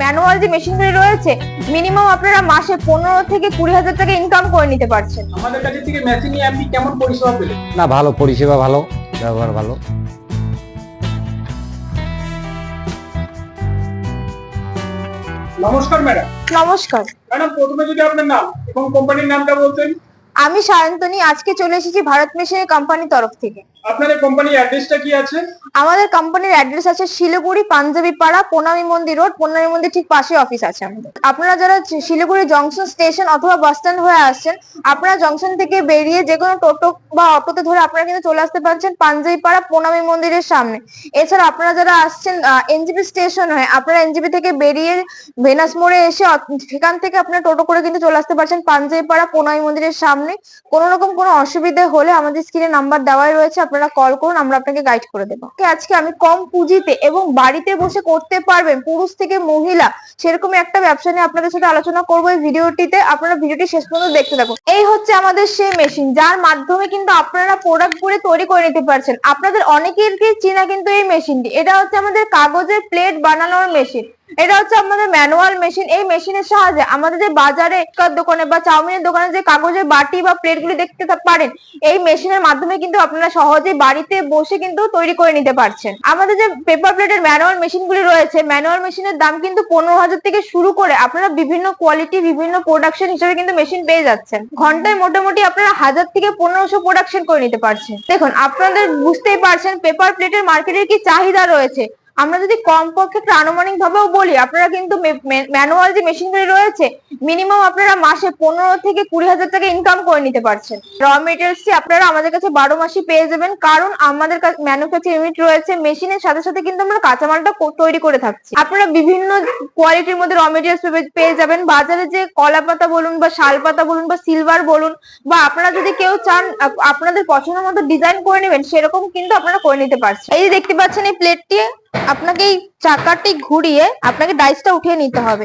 Manual যে মেশিনগুলি রয়েছে minimum আপনারা মাসে পনেরো থেকে কুড়ি হাজার টাকা ইনকাম করে নিতে পারছেন। আমাদের কাছে থেকে মেশিন নিয়ে আপনি কেমন পরিষেবা পেলেন? না ভালো পরিষেবা ভালো ব্যবহার ভালো। নমস্কার ম্যাডাম। নমস্কার। ম্যাডাম প্রথমে যদি আপনার নাম এবং কোম্পানির নামটা বলতেন। আমি সায়ন্তনী আজকে চলে এসেছি ভারত মেশিনের কোম্পানি তরফ থেকে। আপনার এই কোম্পানির অ্যাড্রেসটা কি আছে? আমাদের কোম্পানির অ্যাড্রেস আছে শিলিগুড়ি পাঞ্জাবি পাড়া পোনামি মন্দির রোড পোনামি মন্দির ঠিক পাশে অফিস আছে আমাদের। আপনারা যারা শিলিগুড়ি জংশন স্টেশন অথবা বাস স্ট্যান্ড হয়ে আসছেন আপনারা জংশন থেকে বেরিয়ে যে কোনো টোটো বা অটোতে ধরে আপনারা কিন্তু চলে আসতে পারছেন পাঞ্জাবি পাড়া পোনামি মন্দিরের সামনে। এছাড়া আপনারা যারা আসছেন এনজিপি স্টেশন হয়ে আপনারা এনজিপি থেকে বেরিয়ে ভেনাস মোড়ে এসে সেখান থেকে আপনারা টোটো করে কিন্তু চলে আসতে পারছেন পাঞ্জাবি পাড়া পোনামি মন্দিরের সামনে। কোনো রকম কোনো অসুবিধে হলে আমাদের স্ক্রিনে নাম্বার দেওয়াই রয়েছে, আপনারা কল করুন, আমরা আপনাকে গাইড করে দেবো। আজকে আমি কম পুঁজিতে এবং বাড়িতে বসে করতে পারবেন পুরুষ থেকে মহিলা সেরকম একটা ব্যবসা নিয়ে আপনাদের সাথে আলোচনা করব এই ভিডিওটিতে আপনারা ভিডিওটি শেষ পর্যন্ত দেখতে থাকুন। এই হচ্ছে আমাদের সেই মেশিন যার মাধ্যমে কিন্তু আপনারা প্রোডাক্ট গুলি তৈরি করে নিতে পারছেন। আপনাদের অনেকেরকে চেনা কিন্তু এই মেশিনটি এটা হচ্ছে আমাদের কাগজের প্লেট বানানোর মেশিন এটা হচ্ছে আমাদের ম্যানুয়াল মেশিন এই মেশিনের সাহায্যে আমাদের যে বাজারে দোকানে বা চাউমিনের দোকানে যে কাগজের বাটি বা প্লেট প্লেটগুলি দেখতে পারেন, এই মেশিনের মাধ্যমে কিন্তু আপনারা সহজেই বাড়িতে বসে কিন্তু তৈরি করে নিতে পারছেন। আমাদের যে পেপার প্লেটের ম্যানুয়াল মেশিনগুলি রয়েছে ম্যানুয়াল মেশিনের দাম কিন্তু পনেরো হাজার থেকে শুরু করে আপনারা বিভিন্ন কোয়ালিটি বিভিন্ন প্রোডাকশন হিসেবে কিন্তু মেশিন পেয়ে যাচ্ছেন। ঘন্টায় মোটামুটি আপনারা হাজার থেকে পনেরোশো প্রোডাকশন করে নিতে পারছেন। দেখুন, আপনাদের বুঝতেই পারছেন পেপার প্লেটের মার্কেটের কি চাহিদা রয়েছে। আমরা যদি কমপক্ষে একটা ভাবেও বলি, আপনারা কিন্তু ম্যানুয়াল যে মেশিনগুলি রয়েছে মিনিমাম আপনারা মাসে পনেরো থেকে কুড়ি হাজার টাকা ইনকাম করে নিতে পারছেন। র মেটেরিয়ালস আপনারা আমাদের কাছে বারো মাসই পেয়ে যাবেন, কারণ আমাদের কাছে ম্যানুফ্যাকচার ইউনিট রয়েছে মেশিনের সাথে সাথে কিন্তু আমরা কাঁচামালটা তৈরি করে থাকছি। আপনারা বিভিন্ন কোয়ালিটির মধ্যে র মেটেরিয়ালস পেয়ে যাবেন। বাজারে যে কলা পাতা বলুন বা শাল পাতা বলুন বা সিলভার বলুন, বা আপনারা যদি কেউ চান, আপ- আপনাদের পছন্দ মতো ডিজাইন করে নেবেন, সেরকম কিন্তু আপনারা করে নিতে পারছেন। এই যে দেখতে পাচ্ছেন এই প্লেটটি আপনাকে এই চাকাটি ঘুরিয়ে আপনাকে ডাইসটা উঠিয়ে নিতে হবে।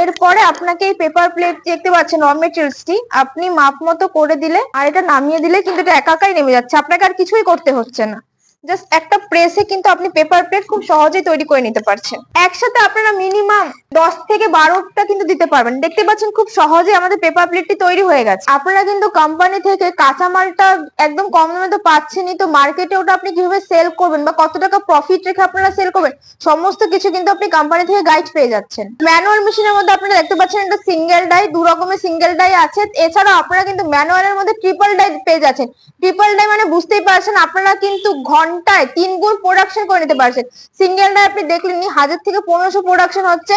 এরপরে আপনাকে এই পেপার প্লেট দেখতে পাচ্ছেন র মেটেরিয়ালসটি আপনি মাপ মতো করে দিলে, আর এটা নামিয়ে দিলে কিন্তু এটা একাকাই নেমে যাচ্ছে। আপনাকে আর কিছুই করতে হচ্ছে না। জাস্ট একটা প্রেসে কিন্তু আপনি পেপার প্লেট খুব সহজেই তৈরি করে নিতে পারছেন। একসাথে আপনারা মিনিমাম দশ থেকে বারোটা কিন্তু দিতে পারবেন। দেখতে পাচ্ছেন খুব সহজে আমাদের পেপার প্লেটটি তৈরি হয়ে গেছে। আপনারা কিন্তু কোম্পানি থেকে কাঁচামালটা একদম কম দামে তো পাচ্ছেনই। তো মার্কেটে ওটা আপনি কীভাবে সেল করবেন বা কত টাকা প্রফিট রেখে আপনারা সেল করবেন, সমস্ত কিছু কিন্তু আপনি কোম্পানি থেকে গাইড পেয়ে যাচ্ছেন। ম্যানুয়াল মেশিনের মধ্যে আপনারা দেখতে পাচ্ছেন একটা সিঙ্গেল ডাই দু রকমের সিঙ্গেল ডাই আছে। এছাড়াও আপনারা কিন্তু ম্যানুয়ালের মধ্যে ট্রিপল ডাই পেয়ে যাচ্ছেন। ট্রিপল ডাই মানে বুঝতেই পারছেন, আপনারা কিন্তু ঘন্টায় তিন গুণ প্রোডাকশন করে নিতে পারছেন। সিঙ্গেল ডাই আপনি দেখলেন হাজার থেকে পনেরোশো প্রোডাকশন হচ্ছে।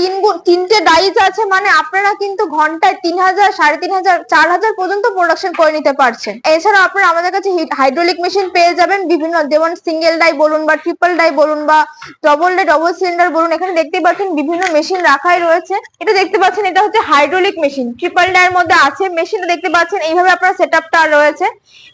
তিন তিনটে ডাইস আছে মানে আপনারা কিন্তু ঘন্টায় তিন হাজার, সাড়ে তিন হাজার, চার হাজার পর্যন্ত প্রোডাকশন করে নিতে পারছেন। এছাড়া আপনারা আমাদের কাছে হাইড্রোলিক মেশিন পেয়ে যাবেন, বিভিন্ন যেমন সিঙ্গেল ডাই বলুন বা ট্রিপল ডাই বলুন বা ডবল ডাই ডবল সিলিন্ডার বলুন, এখানে দেখতেই পাচ্ছেন বিভিন্ন মেশিন রাখাই রয়েছে। এটা দেখতে পাচ্ছেন, এটা হচ্ছে হাইড্রোলিক মেশিন ট্রিপল ডাইয়ের মধ্যে আছে মেশিনটা দেখতে পাচ্ছেন, এইভাবে আপনার সেট আপটা রয়েছে।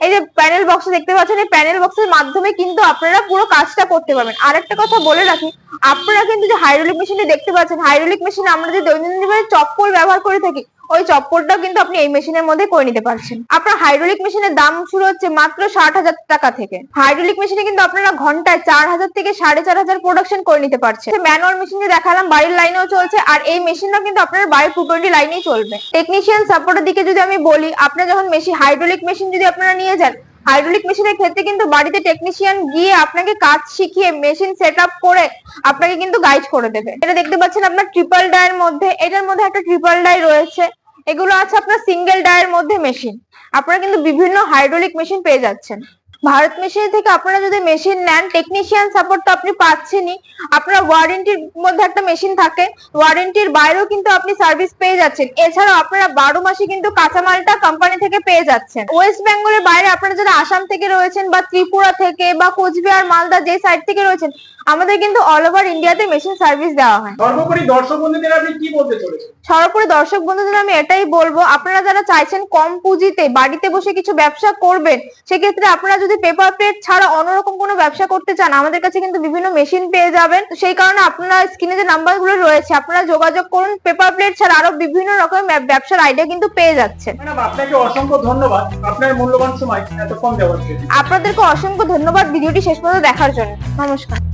এই যে প্যানেল বক্স দেখতে পাচ্ছেন, এই প্যানেল বক্সের মাধ্যমে কিন্তু আপনারা পুরো কাজটা করতে পারবেন। আরেকটা কথা বলে রাখি, আপনারা কিন্তু যে হাইড্রোলিক মেশিনটি দেখতে পাচ্ছেন হাইড্রোলিক মেশিন আমরা যে দৈনন্দিন জীবনে চপ্পল ব্যবহার করে থাকি, ওই চপ্পলটাও কিন্তু আপনি এই মেশিনের মধ্যে করে নিতে পারছেন। আপনার হাইড্রোলিক মেশিনের দাম শুরু হচ্ছে মাত্র ষাট হাজার টাকা থেকে। হাইড্রোলিক মেশিনে কিন্তু আপনারা ঘন্টায় চার হাজার থেকে সাড়ে চার হাজার প্রোডাকশন করে নিতে পারছেন। ম্যানুয়াল মেশিন যে দেখালাম, বাড়ির লাইনেও চলছে, আর এই মেশিনটাও কিন্তু আপনার বাড়ির টু টোয়েন্টি লাইনেই চলবে টেকনিশিয়ান সাপোর্টের দিকে যদি আমি বলি, আপনার যখন মেশিন হাইড্রোলিক মেশিন যদি আপনারা নিয়ে যান হাইড্রোলিক মেশিনের ক্ষেত্রে কিন্তু বাড়িতে টেকনিশিয়ান গিয়ে আপনাকে কাজ শিখিয়ে মেশিন সেট আপ করে আপনাকে কিন্তু গাইড করে দেবে। এটা দেখতে পাচ্ছেন আপনার ট্রিপল ডায়ের মধ্যে, এটার মধ্যে একটা ট্রিপল ডাই রয়েছে। এগুলো আছে আপনার সিঙ্গেল ডায়ের মধ্যে মেশিন আপনারা কিন্তু বিভিন্ন হাইড্রোলিক মেশিন পেয়ে যাচ্ছেন। ভারত মেশিন থেকে আপনারা যদি মেশিন নেন টেকনিশিয়ান সাপোর্ট তো আপনি পাচ্ছেনই। আপনার ওয়ারেন্টির মধ্যে একটা মেশিন থাকে ওয়ারেন্টির বাইরেও কিন্তু আপনি সার্ভিস পেয়ে যাচ্ছেন। এছাড়াও আপনারা বারো মাসে কিন্তু কাঁচামালটা কোম্পানি থেকে পেয়ে যাচ্ছেন। ওয়েস্ট বেঙ্গলের বাইরে আপনারা যারা আসাম থেকে রয়েছেন বা ত্রিপুরা থেকে বা কোচবিহার মালদা যে সাইড থেকে রয়েছেন আমাদের কিন্তু অল ওভার ইন্ডিয়াতে মেশিন সার্ভিস দেওয়া হয়। সর্বোপরি দর্শক বন্ধুদের আপনি কি বলতে চলেছেন সর্বোপরি দর্শক বন্ধুদের আমি এটাই বলব আপনারা যারা চাইছেন কম পুঁজিতে বাড়িতে বসে কিছু ব্যবসা করবেন সেক্ষেত্রে আপনারা যদি পেপার প্লেট ছাড়া অন্যরকম কোনো ব্যবসা করতে চান আমাদের কাছে কিন্তু বিভিন্ন মেশিন পেয়ে যাবেন। তো সেই কারণে আপনারা স্ক্রিনে যে নাম্বারগুলো রয়েছে আপনারা যোগাযোগ করুন। পেপার প্লেট ছাড়া আরও বিভিন্ন রকম ব্যবসার আইডিয়া কিন্তু পেয়ে যাচ্ছে ম্যাডাম আপনাকে অসংখ্য ধন্যবাদ। আপনার মূল্যবান সময় এতক্ষণ দেওয়ার জন্য আপনাদেরকে অসংখ্য ধন্যবাদ। ভিডিওটি শেষ পর্যন্ত দেখার জন্য। নমস্কার।